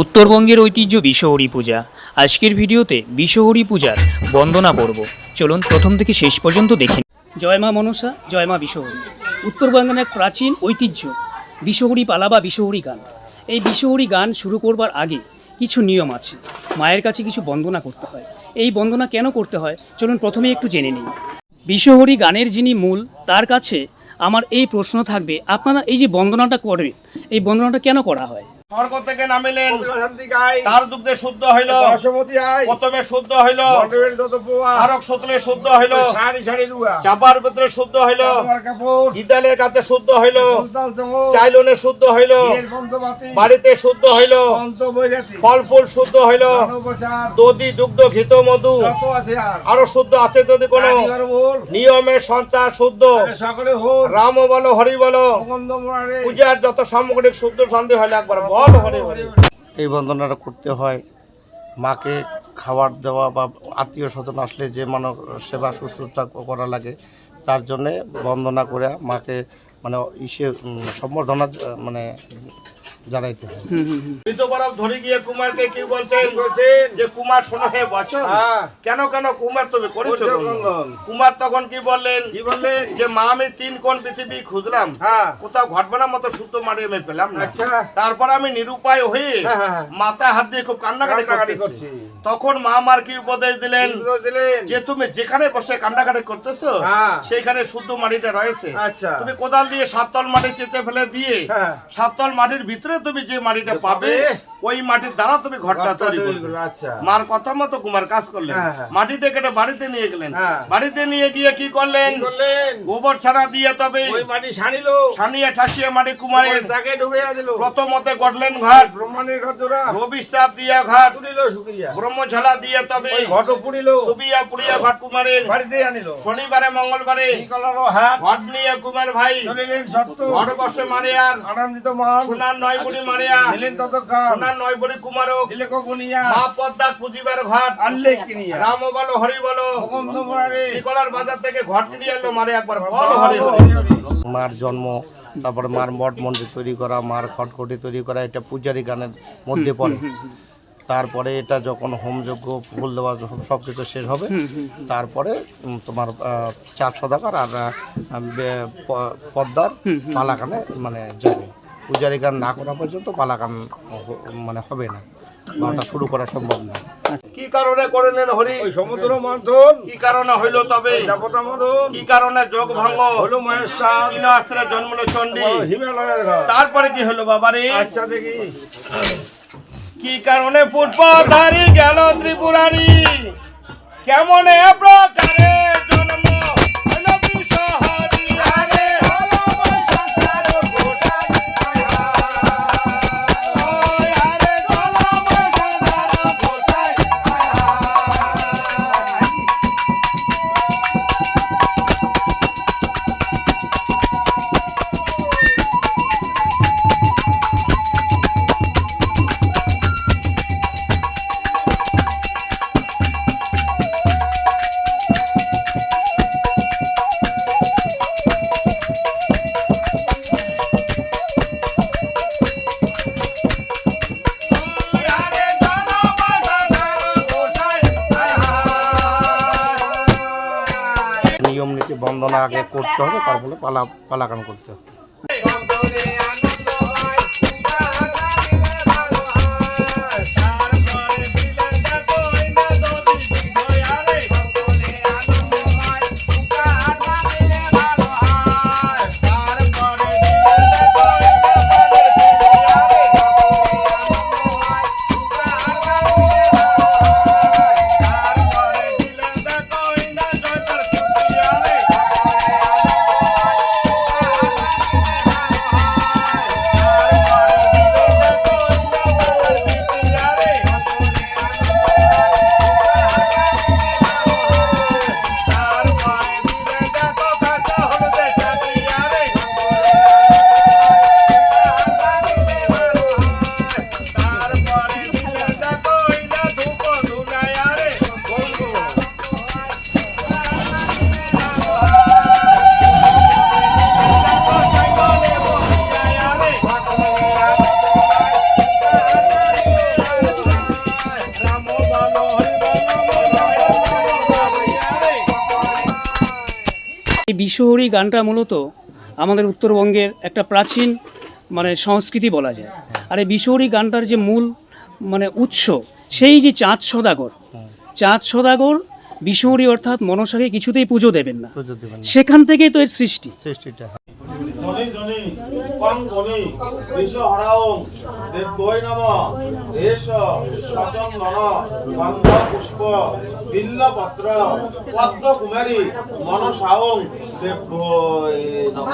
উত্তরবঙ্গের ঐতিহ্য বিশ্বহরি পূজা। আজকের ভিডিওতে বিশ্বহরি পূজার বন্দনা পর্ব। চলুন প্রথম থেকে শেষ পর্যন্ত দেখি জয় মা মনসা, জয় মা বিশ্বহরি উত্তরবঙ্গের এক প্রাচীন ঐতিহ্য বিশ্বহরি পালা বা বিশ্বহরি গান। এই বিশ্বহরি গান শুরু করবার আগে কিছু নিয়ম আছে। মায়ের কাছে কিছু বন্দনা করতে হয়। এই বন্দনা কেন করতে হয়? চলুন প্রথমে একটু জেনে নিই। বিশ্বহরি গানের যিনি মূল, তার কাছে আমার এই প্রশ্ন থাকবে, আপনারা এই যে বন্দনাটা করেন, এই বন্দনাটা কেন করা হয়? স্বর্গ থেকে নামিলেন। তার দুগ্ধে শুদ্ধ হইল। প্রথমে শুদ্ধ হইল। সারক সতলে শুদ্ধ হইল। চাপার ভিতরে শুদ্ধ হইল। ইদালের কাছে শুদ্ধ হইল। চাইলনে শুদ্ধ হইল। বাড়িতে শুদ্ধ হইল। ফল ফুল শুদ্ধ হইল। দধি দুগ্ধ ঘিত মধু। আর। শুদ্ধ আছে যদি কোনো। নিয়মের সঞ্চার শুদ্ধ। রাম বলো হরি বলো। পূজার যত সামগ্রিক শুদ্ধ শান্তি হইলে একবার বল। এই বন্দনাটা করতে হয়। মাকে খাবার দেওয়া বা আত্মীয় স্বজন আসলে যে মানব সেবা শুশ্রূষা করা লাগে, তার জন্যে বন্দনা করে মাকে মানে ইসে সম্বর্ধনা মানে জানাইতে হয়। মৃত ধরে গিয়ে কুমারকে কি বলছেন? বলছেন যে কুমার শোনো হে বচন। কেন কেন কুমার তুমি করেছ? করছ বন্ধন? বন্ধন। কুমার তখন কি বললেন? কি বললেন? যে মা আমি তিন কোণ পৃথিবী খুঁজলাম। কোথাও ঘটবানা মতো শুদ্ধ মারি আমি পেলাম না। তারপর আমি নিরুপায় হয়ে হ্যাঁ, হ্যাঁ, হ্যাঁ। মাথা হাত দিয়ে খুব কান্নাকাটি করছি করছি। তখন মা আমার কি উপদেশ দিলেন? যে তুমি যেখানে বসে কান্নাকাটি করতেছো হ্যাঁ। সেইখানে শুদ্ধ মাটিটা রয়েছে। আচ্ছা। তুমি কোদাল দিয়ে সাততল মাটি চেঁচে ফেলে দিয়ে হ্যাঁ। সাততল মাটির ভিতরে তুমি যে মাটিটা পাবে। পাবে, ওই মাটির দ্বারা তুমি ঘরটা তৈরি করবে আচ্ছা। মার কথা মতো কুমার কাজ করলেন। হ্যাঁ, হ্যাঁ। মাটিতে বাড়িতে নিয়ে গেলেন। হ্যাঁ। বাড়িতে নিয়ে গিয়ে কি করলেন? গোবর ছাড়া দিয়ে তবে ওই মাটি ছানিয়ে ঠাসিয়ে মাটি কুমারের তাকে দিল। প্রথমতে গড়লেন ঘর জোড়া। দিয়ে ঘাট। তুলিল শুক্রিয়া ব্রহ্মঝালা দিয়ে তবে ওই ঘট পুড়িল। সুবিয়া পুড়িয়া ঘাট কুমারের বাড়িতে আনিল। শনিবারে মঙ্গলবারে হাত? ঘট নিয়ে কুমার ভাই। চলিলেন সত্য। ঘট বসে মারে আর আনন্দিত মান। সোনার নয় বুড়ি মারে আর ততক্ষণ। সোনার নয় বুড়ি কুমারক। মা পদ্মা পুজিবার ঘাট। রাম বলো হরি বলো। শিকলার বাজার থেকে ঘট কিনে আনলো মারে একবার। বল হরি হরি মার জন্ম তারপরে মার মঠ মন্দির তৈরি করা মার খটখটি তৈরি করা এটা পূজারি গানের মধ্যে পড়ে। তারপরে এটা যখন হোমযজ্ঞ ফুল দেওয়া সব কিছু শেষ হবে তারপরে তোমার চার সদাকার আর পদ্মার পালাকানে মানে যাবে। পূজারি গান না করা পর্যন্ত পালাকান হ- মানে হবে না। বা ওটা শুরু করা সম্ভব না। কি কারণে করলেন হরি? সমুদ্র মন্থন। কি কারণে হইল তবে? কি কারণে যোগ ভঙ্গ? হলো চণ্ডী। হিমালয়ের তারপরে কি হলো বাবারে? আচ্ছা দেখি। কি কারণে পুষ্পধারী গেল ত্রিপুরারি? কেমন এ প্রকারে করতে হবে তারপরে পালা পালাকান করতে হবে। বিশ্বহরি গানটা মূলত আমাদের উত্তরবঙ্গের একটা প্রাচীন মানে সংস্কৃতি বলা যায়। আর এই বিশ্বহরি গানটার যে মূল মানে উৎস সেই যে চাঁদ সদাগর চাঁদ সদাগর বিশ্বহরি অর্থাৎ মনসাকে কিছুতেই পুজো দেবেন না। পুজো দেবেন না। সেখান থেকেই তো এর সৃষ্টি। সৃষ্টিটা নম। এষ সচন্দন গন্ধ পুষ্প। বিল্লপত্র পদ্ম কুমারী। মনসাও দেবৈ নম।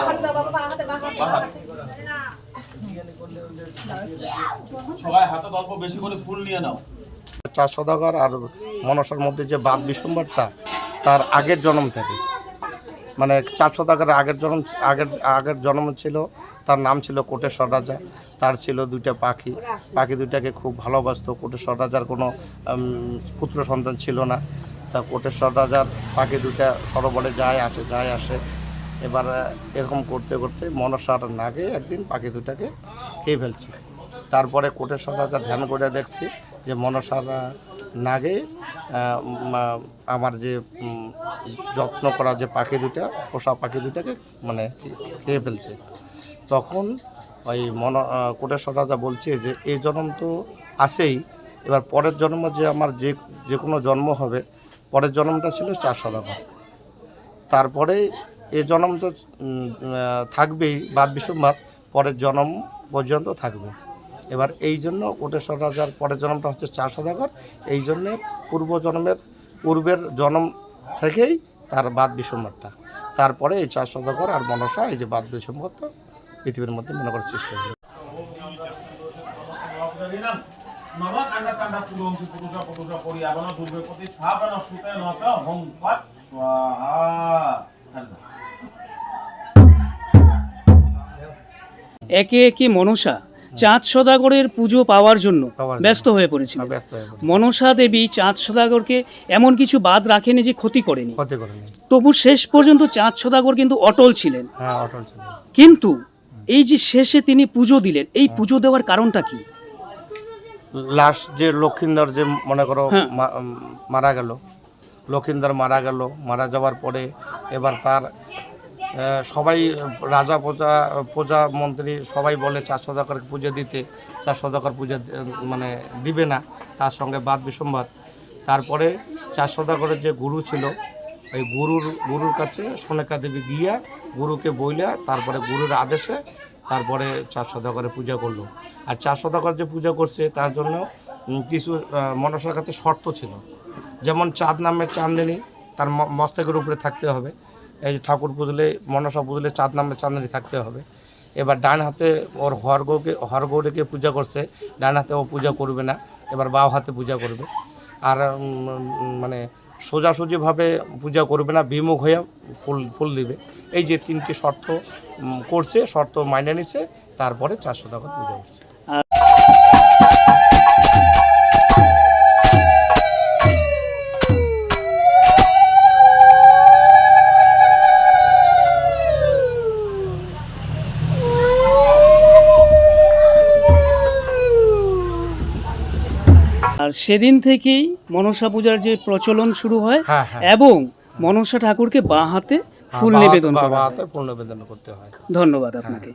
সবাই হাতে অল্প বেশি করে ফুল নিয়ে নাও। সদাগর আর মনসার মধ্যে যে বাদ বিসম্বারটা, তার আগের জন্ম থেকে। মানে চার সদাগরের আগের জন্ম আগের আগের জন্ম ছিল তার নাম ছিল কোটেশ্বর রাজা। তার ছিল দুইটা পাখি। পাখি দুইটাকে খুব ভালোবাসতো। কোটেশ্বর রাজার কোনো পুত্র সন্তান ছিল না। তা কোটেশ্বর রাজার পাখি দুইটা সরোবরে যায় আসে যায় আসে। এবার এরকম করতে করতে মনসার নাগে একদিন পাখি দুটাকে খেয়ে ফেলছে। তারপরে কোটেশ্বর রাজা ধ্যান করে দেখছি যে মনসার নাগে আমার যে যত্ন করা যে পাখি দুটা পোষা পাখি দুটাকে মানে খেয়ে ফেলছে। তখন ওই মন কোটেশ্বর রাজা বলছে যে এই জন্ম তো আসেই, এবার পরের জন্ম যে আমার যে যে কোনো জন্ম হবে, পরের জন্মটা ছিল চার সদাগর তারপরে এ জন্ম তো থাকবেই বাদ বিসম্বাদ পরের জন্ম পর্যন্ত থাকবে। এবার এই জন্য কোটেশ্বর রাজার পরের জন্মটা হচ্ছে চার সদাগর এই জন্যে পূর্ব জন্মের, পূর্বের জন্ম থেকেই তার বাদ বিসম্বাদটা তারপরে এই চার সদাগর আর মনসা, এই যে বাদ বিসম্বাদটা পৃথিবীর মধ্যে মনে করে সৃষ্টি হয়েছে নম কাণ্ডা কাণ্ডা পুরোঙ্কি পুরুষ পুরুষ পরিয়াবন দুর্গে প্রতি স্থাপন সুতে নত হং পট স্বাহা একে একে মনসা চাঁদ সদাগরের পুজো পাওয়ার জন্য ব্যস্ত হয়ে পড়েছিল। ব্যস্ত হয়ে পড়ে। মনসা দেবী চাঁদ সদাগরকে এমন কিছু বাদ রাখেনি যে ক্ষতি করেনি। তবু শেষ পর্যন্ত চাঁদ সদাগর কিন্তু অটল ছিলেন। হ্যাঁ কিন্তু এই যে শেষে তিনি পুজো দিলেন এই পুজো দেওয়ার কারণটা কি? লাস্ট যে লক্ষিন্দর যে মনে করো হ্যাঁ। মা- মারা গেল লক্ষিন্দর মারা গেল মারা যাওয়ার পরে এবার তার আহ, সবাই রাজা প্রজা প্রজা মন্ত্রী সবাই বলে চার সদাকরকে পুজো দিতে চার সদাকর পুজো দি- মানে দিবে না তার সঙ্গে বাদ বিসম্বাদ। তারপরে চার সদাকরের যে গুরু ছিল ওই গুরুর গুরুর কাছে সোনেকা দেবী গিয়া গুরুকে বইলা, তারপরে গুরুর আদেশে তারপরে চার সদাগরে পূজা করল। আর চার সদাগর যে পূজা করছে, তার জন্য কিছু মনসার কাছে শর্ত ছিল। যেমন চাঁদ নামের চাঁদনি, তার মস্তকের উপরে থাকতে হবে। এই যে ঠাকুর পুজলে, মনসা পুজলে চাঁদ নামের চাঁদনি থাকতে হবে। এবার ডান হাতে ওর হরগৌকে, হরগৌরীকে পূজা করছে, ডান হাতে ও পূজা করবে না, এবার বাও হাতে পূজা করবে। আর মানে সোজাসুজিভাবে পূজা করবে না, বিমুখ হয়ে ফুল ফুল দিবে। এই যে তিনটি শর্ত করছে, শর্ত মাইনে নিছে তারপরে চারশো টাকা পূজা করছে আর সেদিন থেকেই মনসা পূজার যে প্রচলন শুরু হয় হ্যাঁ হ্যাঁ। এবং মনসা ঠাকুরকে বাঁ হাতে ফুল নিবেদন করা ফুল নিবেদন করতে হয়। ধন্যবাদ আপনাকে।